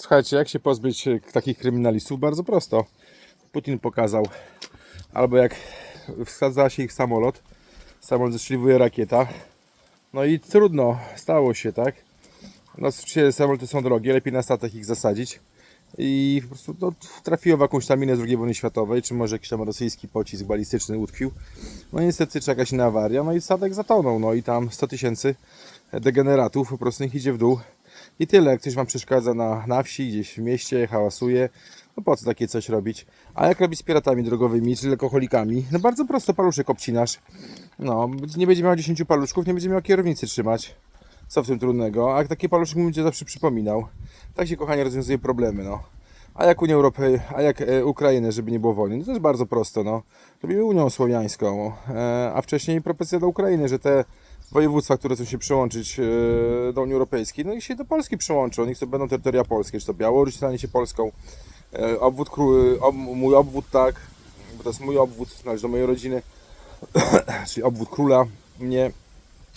Słuchajcie, jak się pozbyć e, takich kryminalistów? Bardzo prosto. Putin pokazał. Albo jak wsadza się ich samolot, samolot zestrzeliwuje rakieta. No i trudno, stało się, tak? No oczywiście samoloty są drogie, lepiej na statek ich zasadzić. I po prostu no, trafiło w jakąś tam minę z II wojny światowej, czy może jakiś tam rosyjski pocisk balistyczny utkwił. No niestety czy jakaś inna awaria, no i statek zatonął, no i tam 100 tysięcy degeneratów po prostu niech idzie w dół. I tyle, jak ktoś Wam przeszkadza na, na wsi, gdzieś w mieście, hałasuje, no po co takie coś robić? A jak robić z piratami drogowymi, czy alkoholikami? No bardzo prosto, paluszek obcinasz. No, nie będzie miał 10 paluszków, nie będzie miał kierownicy trzymać. Co w tym trudnego? A taki paluszek mu będzie zawsze przypominał. Tak się, kochani, rozwiązuje problemy, no. A jak Unia Europejska, a jak e, Ukrainę, żeby nie było wojny? No to jest bardzo prosto, no. Robimy Unią Słowiańską, e, a wcześniej propozycja do Ukrainy, że te województwa, które chcą się przyłączyć e, do Unii Europejskiej, no i się do Polski przyłączą. Niech to będą terytoria polskie, czy to Białoruś stanie się Polską. E, obwód, mój obwód, tak, bo to jest mój obwód, należy do mojej rodziny, czyli obwód króla, mnie,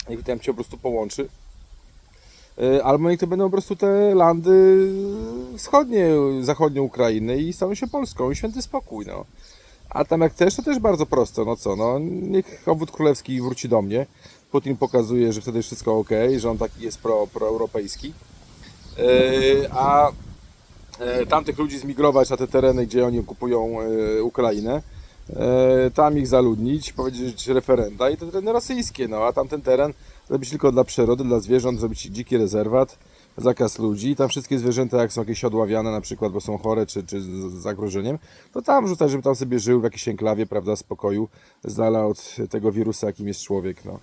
niech tam się po prostu połączy. E, Albo niech to będą po prostu te landy wschodnie, zachodnie Ukrainy i staną się Polską i święty spokój, no. A tam jak też, to też bardzo prosto, no co, no, niech obwód królewski wróci do mnie. Putin pokazuje, że wtedy wszystko ok, że on taki jest pro, proeuropejski. E, a e, tamtych ludzi zmigrować na te tereny, gdzie oni okupują e, Ukrainę, tam ich zaludnić, powiedzieć referenda i te tereny rosyjskie, no a tamten teren zrobić tylko dla przyrody, dla zwierząt, zrobić dziki rezerwat, zakaz ludzi, tam wszystkie zwierzęta jak są jakieś odławiane na przykład, bo są chore czy, czy z zagrożeniem, to tam rzucać, żeby tam sobie żył w jakiejś enklawie, prawda, spokoju, z dala od tego wirusa, jakim jest człowiek, no.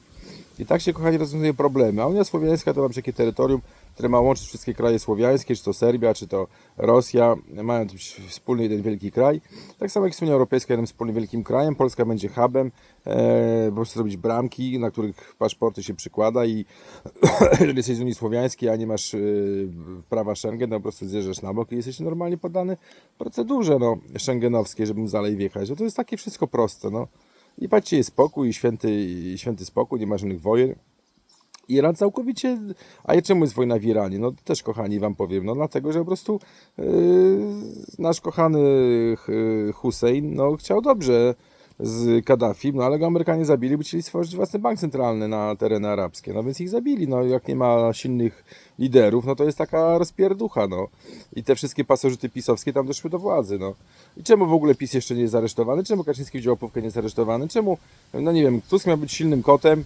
I tak się, kochani, rozwiązuje problemy. A Unia Słowiańska to ma takie terytorium, które ma łączyć wszystkie kraje słowiańskie, czy to Serbia, czy to Rosja, mają wspólny jeden wielki kraj. Tak samo jak jest Unia Europejska jednym wspólnym wielkim krajem, Polska będzie hubem, e, po prostu robić bramki, na których paszporty się przykłada i jeżeli jesteś z Unii Słowiańskiej, a nie masz e, prawa Schengen, to po prostu zjeżdżasz na bok i jesteś normalnie poddany procedurze no, schengenowskiej, żeby móc dalej wjechać. No to jest takie wszystko proste, no. I patrzcie, jest spokój, i święty, święty spokój, nie ma żadnych wojen. Iran całkowicie. A czemu jest wojna w Iranie? No też, kochani, wam powiem. No dlatego, że po prostu yy, nasz kochany Hussein no, chciał dobrze z Kaddafim, no ale go Amerykanie zabili, by chcieli stworzyć własny bank centralny na tereny arabskie. No więc ich zabili. No jak nie ma silnych liderów, no to jest taka rozpierducha, no. I te wszystkie pasożyty pisowskie tam doszły do władzy, no. I czemu w ogóle PiS jeszcze nie jest aresztowany? Czemu Kaczyński wziął opówkę nie jest aresztowany? Czemu, no nie wiem, Tusk miał być silnym kotem,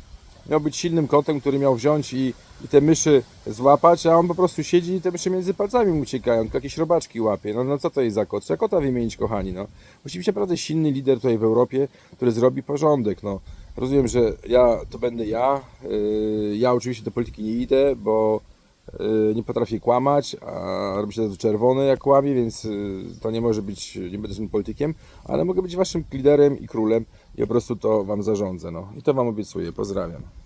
miał być silnym kotem, który miał wziąć i, i te myszy złapać, a on po prostu siedzi i te myszy między palcami mu uciekają, jakieś robaczki łapie. No, no co to jest za kot? Trzeba kota wymienić, kochani, no. Musi być naprawdę silny lider tutaj w Europie, który zrobi porządek, no. Rozumiem, że ja to będę ja. Yy, ja oczywiście do polityki nie idę, bo nie potrafię kłamać, a robi się to czerwone jak kłamie, więc yy, to nie może być, nie będę żadnym politykiem, ale mogę być waszym liderem i królem i po prostu to wam zarządzę, no. I to wam obiecuję. Pozdrawiam.